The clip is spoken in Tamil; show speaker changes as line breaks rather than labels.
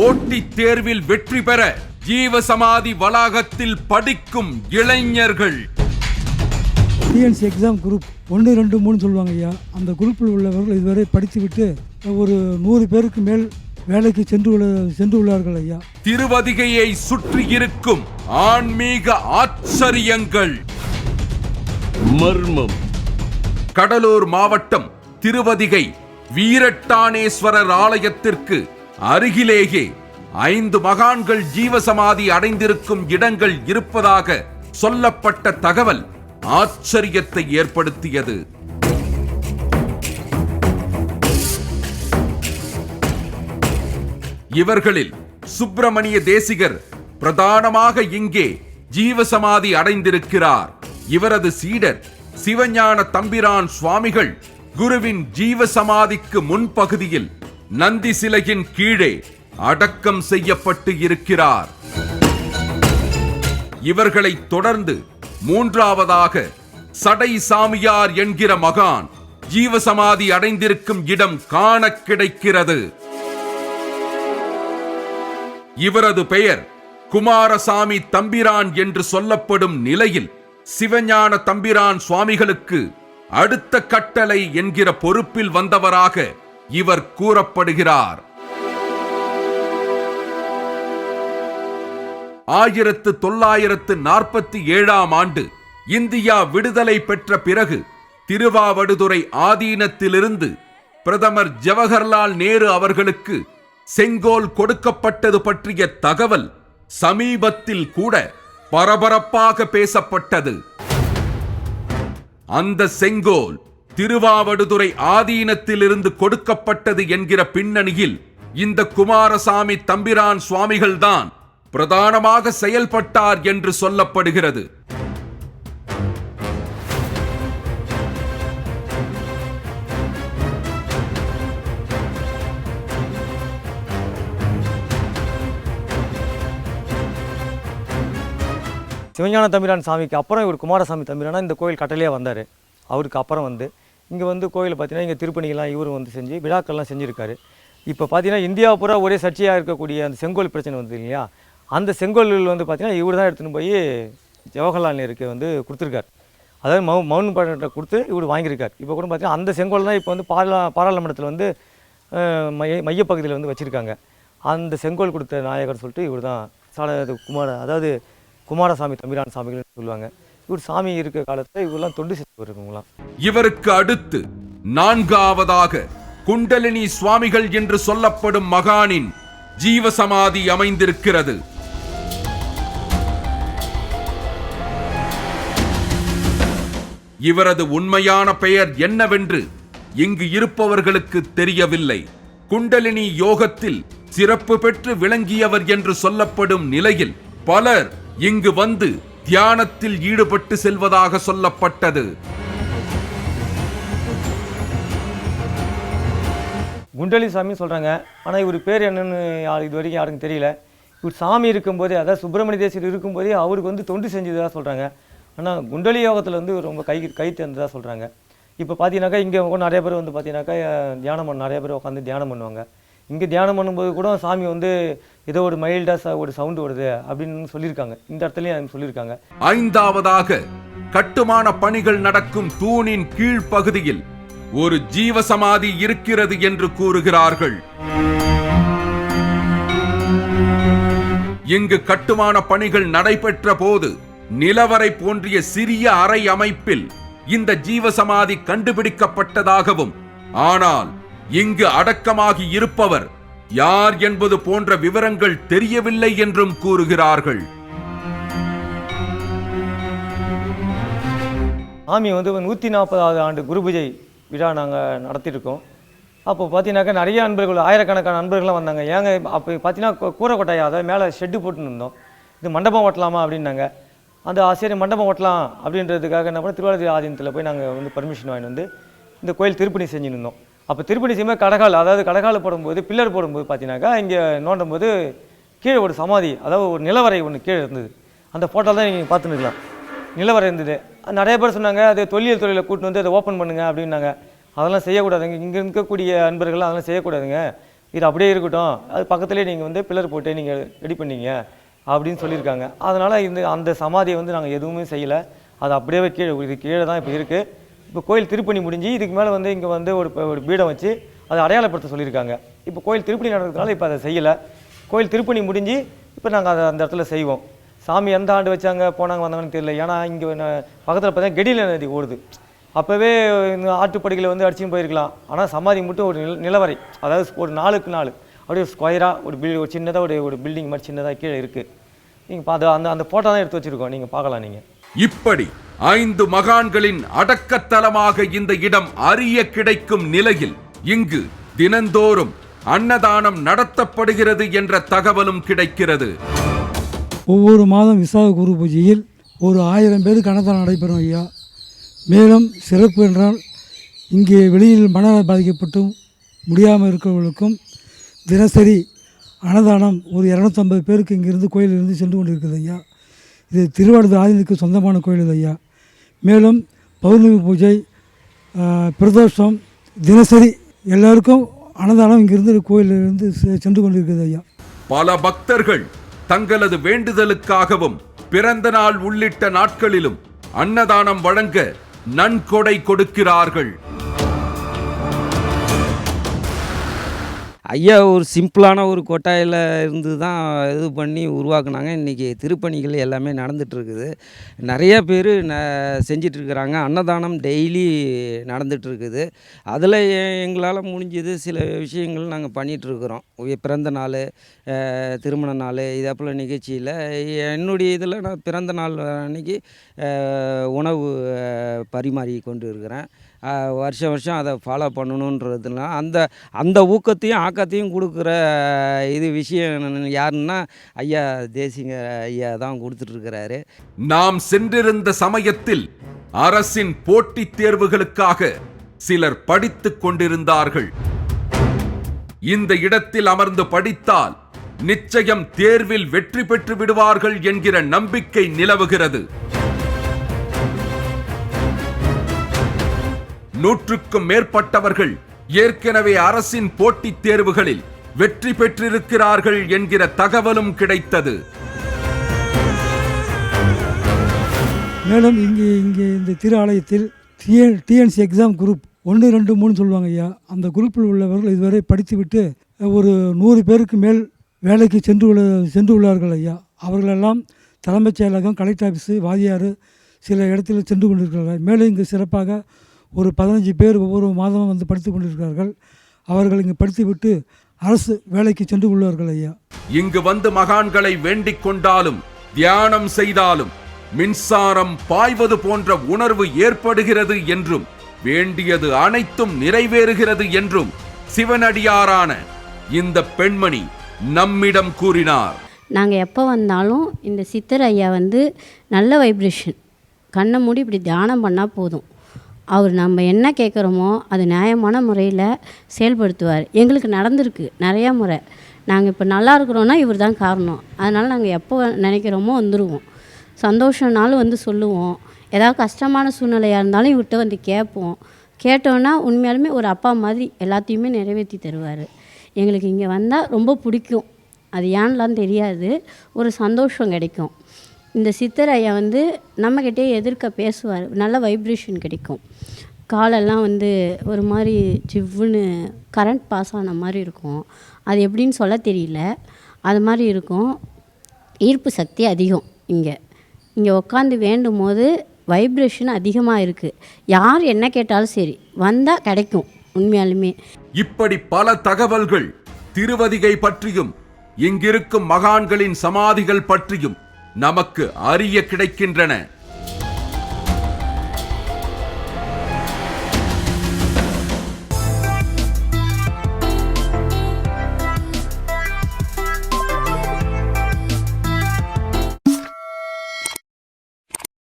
போட்டித் தேர்வில் வெற்றி பெற ஜீவசமாதி வளாகத்தில் படிக்கும் இளைஞர்கள்.
டிஎன்சி எக்ஸாம் குரூப் ஒன்று ரெண்டு மூணு சொல்லுவாங்க ஐயா. அந்த குரூப்பில் உள்ளவர்கள் இதுவரை படித்துவிட்டு ஒரு நூறு பேருக்கு மேல் வேலைக்கு சென்று சென்று உள்ளார்கள் ஐயா.
திருவதிகையை சுற்றி இருக்கும் ஆன்மீக ஆச்சரியங்கள்.
மர்மம்.
கடலூர் மாவட்டம் திருவதிகை வீரட்டானேஸ்வரர் ஆலயத்திற்கு அருகிலேயே ஐந்து மகான்கள் ஜீவசமாதி அடைந்திருக்கும் இடங்கள் இருப்பதாக சொல்லப்பட்ட தகவல் ஆச்சரியத்தை ஏற்படுத்தியது. இவர்களில் சுப்பிரமணிய தேசிகர் பிரதானமாக இங்கே ஜீவசமாதி அடைந்திருக்கிறார். இவரது சீடர் சிவஞான தம்பிரான் சுவாமிகள் குருவின் ஜீவசமாதிக்கு முன்பகுதியில் நந்தி சிலையின் கீழே அடக்கம் செய்யப்பட்டு இருக்கிறார். இவர்களை தொடர்ந்து மூன்றாவதாக சடை சாமியார் என்கிற மகான் ஜீவசமாதி அடைந்திருக்கும் இடம் காண கிடைக்கிறது. இவரது பெயர் குமாரசாமி தம்பிரான் என்று சொல்லப்படும் நிலையில் சிவஞான தம்பிரான் சுவாமிகளுக்கு அடுத்த கட்டளை என்கிற பொறுப்பில் வந்தவராக இவர் கூறப்படுகிறார். ஆயிரத்து தொள்ளாயிரத்து நாற்பத்தி ஏழாம் ஆண்டு இந்தியா விடுதலை பெற்ற பிறகு திருவாவடுதுறை ஆதீனத்திலிருந்து பிரதமர் ஜவஹர்லால் நேரு அவர்களுக்கு செங்கோல் கொடுக்கப்பட்டது பற்றிய தகவல் சமீபத்தில் கூட பரபரப்பாக பேசப்பட்டது. அந்த செங்கோல் திருவாவடுதுறை ஆதீனத்திலிருந்து கொடுக்கப்பட்டது என்கிற பின்னணியில் இந்த குமாரசாமி தம்பிரான் சுவாமிகள்தான் பிரதானமாக செயல்பட்டார் என்று சொல்லப்படுகிறது.
சிவஞான தம்பிரான் சாமிக்கு அப்புறம் இவர் குமாரசாமி தம்பிரானா இந்த கோயில் கட்டலையே வந்தார். அவருக்கு அப்புறம் வந்து இங்கே வந்து கோயிலில் பார்த்தீங்கன்னா இங்கே திருப்பணிகள்லாம் இவரும் வந்து செஞ்சு விழாக்கள்லாம் செஞ்சுருக்காரு. இப்போ பார்த்தீங்கன்னா இந்தியா பூரா ஒரே சர்ச்சையாக இருக்கக்கூடிய அந்த செங்கோல் பிரச்சனை வந்து இல்லையா? அந்த செங்கோல்கள் வந்து பார்த்திங்கன்னா இவர் தான் எடுத்துன்னு போய் ஜவஹர்லால் நேருக்கு வந்து கொடுத்துருக்காரு. அதாவது மவு மவுன் பாட்டை கொடுத்து இவர் வாங்கியிருக்கார். இப்போ கூட பார்த்தீங்கன்னா அந்த செங்கோல் தான் இப்போ வந்து பாரா பாராளுமன்றத்தில் வந்து மைய மையப்பகுதியில் வந்து வச்சுருக்காங்க. அந்த செங்கோல் கொடுத்த நாயகர் சொல்லிட்டு இவர் தான் சால குமார அதாவது குமாரசாமி தம்பிரான் சாமிகள்னு சொல்லுவாங்க. இவர் சாமி இருக்க காலத்துல இவரெல்லாம் தொண்டு செஞ்சு
இவருக்கு அடுத்து நான்காவதாக குண்டலினி சுவாமிகள் என்று சொல்லப்படும் மகானின் ஜீவசமாதி அமைந்திருக்கிறது. இவரது உண்மையான பெயர் என்னவென்று இங்கு இருப்பவர்களுக்கு தெரியவில்லை. குண்டலினி யோகத்தில் சிறப்பு பெற்று விளங்கியவர் என்று சொல்லப்படும் நிலையில் பலர் இங்கு வந்து தியானத்தில் ஈடுபட்டு செல்வதாக சொல்லப்பட்டது.
குண்டலி சாமி சொல்கிறாங்க ஆனால் இவர் பேர் என்னன்னு யார் இது வரைக்கும் யாருக்கும் தெரியல. இவர் சாமி இருக்கும்போதே அதாவது சுப்பிரமணிய தேசியர் இருக்கும்போதே அவருக்கு வந்து தொண்டு செஞ்சதாக சொல்கிறாங்க ஆனால் குண்டலி யோகத்தில் வந்து ரொம்ப கை கை தேர்ந்ததாக சொல்கிறாங்க இப்போ பார்த்தீங்கன்னாக்கா இங்கே நிறைய பேர் வந்து பார்த்தீங்கன்னாக்கா தியானம் பண்ண நிறைய பேர் உட்காந்து தியானம் பண்ணுவாங்க. இங்கே தியானம் பண்ணும்போது கூட சாமி வந்து ஏதோ ஒரு மைல்டாக ஒரு சவுண்டு வருது அப்படின்னு சொல்லியிருக்காங்க. இந்த இடத்துலையும் சொல்லியிருக்காங்க.
ஐந்தாவதாக கட்டுமான பணிகள் நடக்கும் தூணின் கீழ்ப்பகுதியில் ஒரு ஜீவசமாதி இருக்கிறது என்று கூறுகிறார்கள். இங்கு கட்டுமான பணிகள் நடைபெற்ற போது நிலவரை போன்றிய சிறிய அறை அமைப்பில் இந்த ஜீவசமாதி கண்டுபிடிக்கப்பட்டதாகவும் ஆனால் இங்கு அடக்கமாகி இருப்பவர் யார் என்பது போன்ற விவரங்கள் தெரியவில்லை என்றும் கூறுகிறார்கள்.
சாமி வந்து நூற்றி நாற்பதாவது ஆண்டு குருபூஜை விழா நாங்கள் நடத்தியிருக்கோம். அப்போ பார்த்தீங்கன்னாக்கா நிறைய நண்பர்கள் ஆயிரக்கணக்கான நண்பர்கள்லாம் வந்தாங்க. ஏங்க அப்போ பார்த்தீங்கன்னா கூரை கொட்டாயா அதாவது மேலே ஷெட்டு போட்டுன்னு இருந்தோம். இது மண்டபம் ஓட்டலாமா அப்படின்னாங்க. அந்த சரி மண்டபம் ஓட்டலாம் அப்படின்றதுக்காக என்ன பண்ண திருவாரூர் ஆதீனத்தில் போய் நாங்கள் வந்து பர்மிஷன் வாங்கிட்டு வந்து இந்த கோயில் திருப்பணி செஞ்சுன்னு இருந்தோம். அப்போ திருப்பணி செய்யும்போது கடகால் அதாவது கடகால் போடும்போது பில்லர் போடும்போது பார்த்தீங்கன்னாக்கா இங்கே நோண்டும் போது கீழே ஒரு சமாதி அதாவது ஒரு நிலவரை ஒன்று கீழே இருந்தது. அந்த ஃபோட்டோ தான் நீங்கள் பார்த்துருக்கலாம். நிலவரை இருந்தது. நிறைய பேர் சொன்னாங்க அது தொல்லியல் துறையில் கூட்டு வந்து அதை ஓப்பன் பண்ணுங்கள் அப்படின்னாங்க. அதெல்லாம் செய்யக்கூடாதுங்க. இங்கே இருக்கக்கூடிய அன்பர்கள் அதெல்லாம் செய்யக்கூடாதுங்க. இது அப்படியே இருக்கட்டும். அது பக்கத்துலேயே நீங்கள் வந்து பில்லர் போட்டு நீங்கள் ரெடி பண்ணீங்க அப்படின்னு சொல்லியிருக்காங்க. அதனால் இந்த அந்த சமாதியை வந்து நாங்கள் எதுவுமே செய்யலை. அது அப்படியே கீழே இது கீழே தான் இப்போ இருக்குது இப்போ கோயில் திருப்பணி முடிஞ்சு இதுக்கு மேலே வந்து இங்கே வந்து ஒரு ஒரு பீடம் வச்சு அதை அடையாளப்படுத்த சொல்லியிருக்காங்க. இப்போ கோயில் திருப்பணி நடக்கிறதுனால இப்போ அதை செய்யலை. கோயில் திருப்பணி முடிஞ்சு இப்போ நாங்கள் அதை அந்த இடத்துல செய்வோம். சாமி எந்த ஆண்டு வச்சாங்க போனாங்க வந்தாங்கன்னு தெரியல. ஏன்னா இங்கே பக்கத்தில் பார்த்தா கெடில நதி ஓடுது. அப்போவே இந்த ஆட்டுப்படுகையில் வந்து அடிச்சுன்னு போயிருக்கலாம். ஆனால் சமாதி மட்டும் ஒரு நில நிலவரை. அதாவது ஒரு நாளுக்கு நாள். அப்படியே ஸ்கொயராக ஒரு பில் ஒரு சின்னதாக ஒரு ஒரு பில்டிங் மாதிரி சின்னதாக கீழே இருக்குது நீங்கள் பார்த்து அந்த அந்த ஃபோட்டோ தான் எடுத்து வச்சுருக்கோம். நீங்கள் பார்க்கலாம் நீங்கள்
இப்படி ஐந்து மகான்களின் அடக்கத்தலமாக இந்த இடம் அறிய கிடைக்கும் நிலையில் இங்கு தினந்தோறும் அன்னதானம் நடத்தப்படுகிறது என்ற தகவலும் கிடைக்கிறது.
ஒவ்வொரு மாதம் விசாக குரு பூஜையில் ஒரு ஆயிரம் பேருக்கு அன்னதானம் நடைபெறும் ஐயா. மேலும் சிறப்பு என்றால் இங்கே வெளியில் மனநலம் பாதிக்கப்பட்டும் முடியாமல் இருக்கிறவர்களுக்கும் தினசரி அன்னதானம் ஒரு இரநூத்தம்பது பேருக்கு இங்கிருந்து கோயிலிருந்து சென்று கொண்டிருக்குது ஐயா. இது திருவாரூர் ஆதினுக்கு சொந்தமான கோயில் இது ஐயா. மேலும் பௌர்ணமி பூஜை பிரதோஷம் தினசரி எல்லாருக்கும் அன்னதானம் இங்கிருந்து கோயிலிருந்து செ- சென்று கொண்டிருக்கிறது ஐயா.
பல பக்தர்கள் தங்களது வேண்டுதலுக்காகவும் பிறந்த நாள் உள்ளிட்ட நாட்களிலும் அன்னதானம் வழங்க நன்கொடை கொடுக்கிறார்கள்.
ஐயா ஒரு சிம்பிளான ஒரு கொட்டாயில் இருந்து தான் இது பண்ணி உருவாக்குனாங்க. இன்றைக்கி திருப்பணிகள் எல்லாமே நடந்துகிட்ருக்குது நிறைய பேர் ந செஞ்சிட்ருக்குறாங்க அன்னதானம் டெய்லி நடந்துகிட்ருக்குது அதில் எங்களால் முடிஞ்சது சில விஷயங்கள் நாங்கள் பண்ணிகிட்ருக்குறோம் பிறந்த நாள் திருமண நாள் இதே போல் நிகழ்ச்சியில். என்னுடைய இதில் நான் பிறந்த நாள் அன்னைக்கு உணவு பரிமாறி கொண்டு இருக்கிறேன் வருஷம் வருஷம் அதை ஃபாலோ பண்ணணுன்றதுனா அந்த அந்த ஊக்கத்தையும் ஆக்கத்தையும் கொடுக்குற இது விஷயம் யாருன்னா ஐயா தேசிங்க ஐயா தான் கொடுத்துட்ருக்கிறாரு.
நாம் சென்றிருந்த சமயத்தில் அரசின் போட்டித் தேர்வுகளுக்காக சிலர் படித்துக் கொண்டிருந்தார்கள். இந்த இடத்தில் அமர்ந்து படித்தால் நிச்சயம் தேர்வில் வெற்றி பெற்று விடுவார்கள் என்கிற நம்பிக்கை நிலவுகிறது. நூற்றுக்கும் மேற்பட்டவர்கள் ஏற்கனவே அரசின் போட்டித் தேர்வுகளில் வெற்றி பெற்றிருக்கிறார்கள் என்கிற தகவலும் கிடைத்தது.
மேலும் இங்கே இங்கே இந்த திரு ஆலயத்தில் டிஎன் டிஎன்சி எக்ஸாம் குரூப் ஒன்று ரெண்டு மூணு சொல்லுவாங்க ஐயா. அந்த குரூப்பில் உள்ளவர்கள் இதுவரை படித்துவிட்டு ஒரு நூறு பேருக்கு மேல் வேலைக்கு சென்று உள்ள சென்று உள்ளார்கள் ஐயா. அவர்களெல்லாம் தலைமைச் செயலகம் கலெக்டர் ஆஃபீஸு வாதியார் சில இடத்தில் சென்று கொண்டிருக்கிறார்கள். மேலும் இங்கு சிறப்பாக ஒரு பதினஞ்சு பேர் ஒவ்வொரு மாதமும் வந்து படித்து கொண்டிருக்கிறார்கள். அவர்கள் இங்கு படித்துவிட்டு அரசு வேலைக்கு சென்று உள்ளார்கள் ஐயா.
இங்கு வந்து மகான்களை வேண்டிக் கொண்டாலும் தியானம் செய்தாலும் மின்சாரம் பாய்வது போன்ற உணர்வு ஏற்படுகிறது என்றும் வேண்டியது அனைத்தும் நிறைவேறுகிறது என்றும் சிவனடியாரான இந்த பெண்மணி நம்மிடம் கூறினார்.
நாங்கள் எப்போ வந்தாலும் இந்த சித்தர் ஐயா வந்து நல்ல வைப்ரேஷன் கண்ணை மூடி இப்படி தியானம் பண்ணால் போதும். அவர் நம்ம என்ன கேட்குறோமோ அது நியாயமான முறையில் செயல்படுத்துவார். எங்களுக்கு நடந்திருக்கு நிறையா முறை. நாங்கள் இப்போ நல்லா இருக்கிறோன்னா இவர் தான் காரணம். அதனால் நாங்கள் எப்போ நினைக்கிறோமோ வந்துடுவோம் சந்தோஷம்னாலும் வந்து சொல்லுவோம். ஏதாவது கஷ்டமான சூழ்நிலையாக இருந்தாலும் இவர்கிட்ட வந்து கேட்போம். கேட்டோன்னா உண்மையாலுமே ஒரு அப்பா மாதிரி எல்லாத்தையுமே நிறைவேற்றி தருவார். எங்களுக்கு இங்கே வந்தால் ரொம்ப பிடிக்கும். அது ஏன்லாம் தெரியாது. ஒரு சந்தோஷம் கிடைக்கும். இந்த சித்தர் ஐயா வந்து நம்மக்கிட்டே எதிர்க்க பேசுவார். நல்ல வைப்ரேஷன் கிடைக்கும். காலெல்லாம் வந்து ஒரு மாதிரி ஜிவ்வுன்னு கரண்ட் பாஸ் ஆன மாதிரி இருக்கும். அது எப்படின்னு சொல்ல தெரியல. அது மாதிரி இருக்கும். ஈர்ப்பு சக்தி அதிகம் இங்கே. இங்கே உட்காந்து வேண்டும் போது வைப்ரேஷன் அதிகமாக இருக்குது யார் என்ன கேட்டாலும் சரி வந்தால் கிடைக்கும் உண்மையாலுமே.
இப்படி பல தகவல்கள் திருவதிகை பற்றியும் இங்கிருக்கும் மகான்களின் சமாதிகள் பற்றியும் நமக்கு அறிய கிடைக்கின்றன.